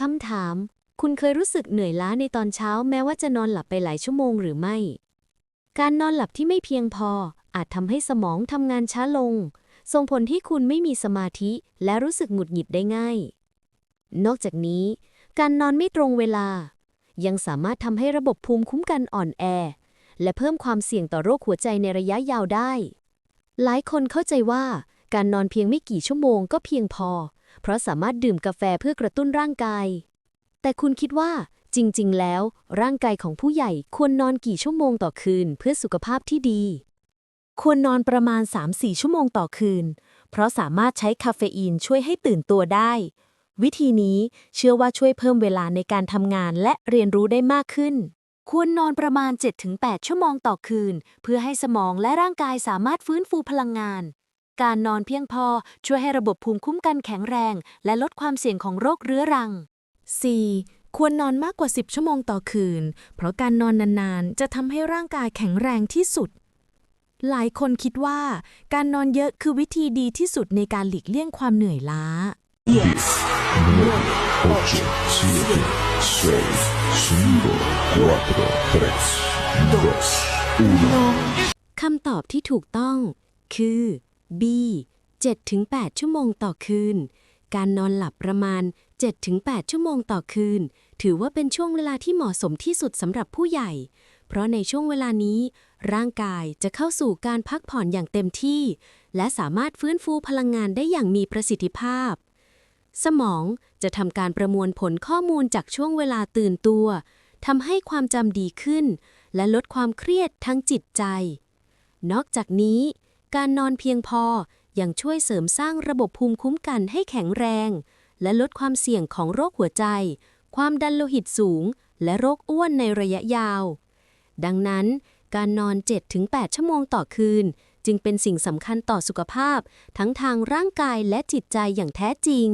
คำถาม คุณเคยรู้สึกเหนื่อยล้าในตอนเช้าแม้ว่าจะนอนหลับไปหลายชั่วโมงหรือไม่ การนอนหลับที่ไม่เพียงพอ อาจทำให้สมองทำงานช้าลง ส่งผลที่คุณไม่มีสมาธิและรู้สึกหงุดหงิดได้ง่าย นอกจากนี้ การนอนไม่ตรงเวลา ยังสามารถทำให้ระบบภูมิคุ้มกันอ่อนแอ และเพิ่มความเสี่ยงต่อโรคหัวใจในระยะยาวได้ หลายคนเข้าใจว่า การนอนเพียงไม่กี่ชั่วโมงก็เพียงพอ เพราะสามารถดื่มกาแฟเพื่อกระตุ้นร่างกาย แต่คุณคิดว่า จริง ๆ แล้ว ร่างกายของผู้ใหญ่ควรนอนกี่ชั่วโมงต่อคืนเพื่อสุขภาพที่ดี ควรนอนประมาณ 3-4 ชั่วโมงต่อคืน เพราะสามารถใช้คาเฟอีนช่วยให้ตื่นตัวได้ วิธีนี้เชื่อว่าช่วยเพิ่มเวลาในการทำงานและเรียนรู้ได้มากขึ้นควรนอนประมาณ 7-8 ชั่วโมงต่อคืน เพื่อให้สมองและร่างกายสามารถฟื้นฟูพลังงาน การนอนเพียงพอช่วยให้ระบบภูมิคุ้มกันแข็งแรง และลดความเสี่ยงของโรคเรื้อรัง 4. ควรนอนมากกว่า 10 ชั่วโมงต่อคืน เพราะการนอนนานๆ จะทำให้ร่างกายแข็งแรงที่สุด หลายคนคิดว่า การนอนเยอะคือวิธีดีที่สุดในการหลีกเลี่ยงความเหนื่อยล้า ocho, siete, seis, cinco, cuatro, tres, dos, uno. คำตอบที่ถูกต้องคือ B 7-8 ชั่วโมงต่อคืน การนอนหลับประมาณ 7-8 ชั่วโมงต่อคืน ถือว่าเป็นช่วงเวลาที่เหมาะสมที่สุดสำหรับผู้ใหญ่ เพราะในช่วงเวลานี้ ร่างกายจะเข้าสู่การพักผ่อนอย่างเต็มที่ และสามารถฟื้นฟูพลังงานได้อย่างมีประสิทธิภาพ สมองจะทำการประมวลผลข้อมูลจากช่วงเวลาตื่นตัวทำให้ความจำดีขึ้น และลดความเครียดทั้งจิตใจ นอกจากนี้ การนอนเพียงพอยังช่วยเสริมสร้างระบบภูมิคุ้มกันให้แข็งแรง และลดความเสี่ยงของโรคหัวใจ ความดันโลหิตสูง และโรคอ้วนในระยะยาว ดังนั้น การนอน 7-8 ชั่วโมงต่อคืน จึงเป็นสิ่งสำคัญต่อสุขภาพ ทั้งทางร่างกายและจิตใจอย่างแท้จริง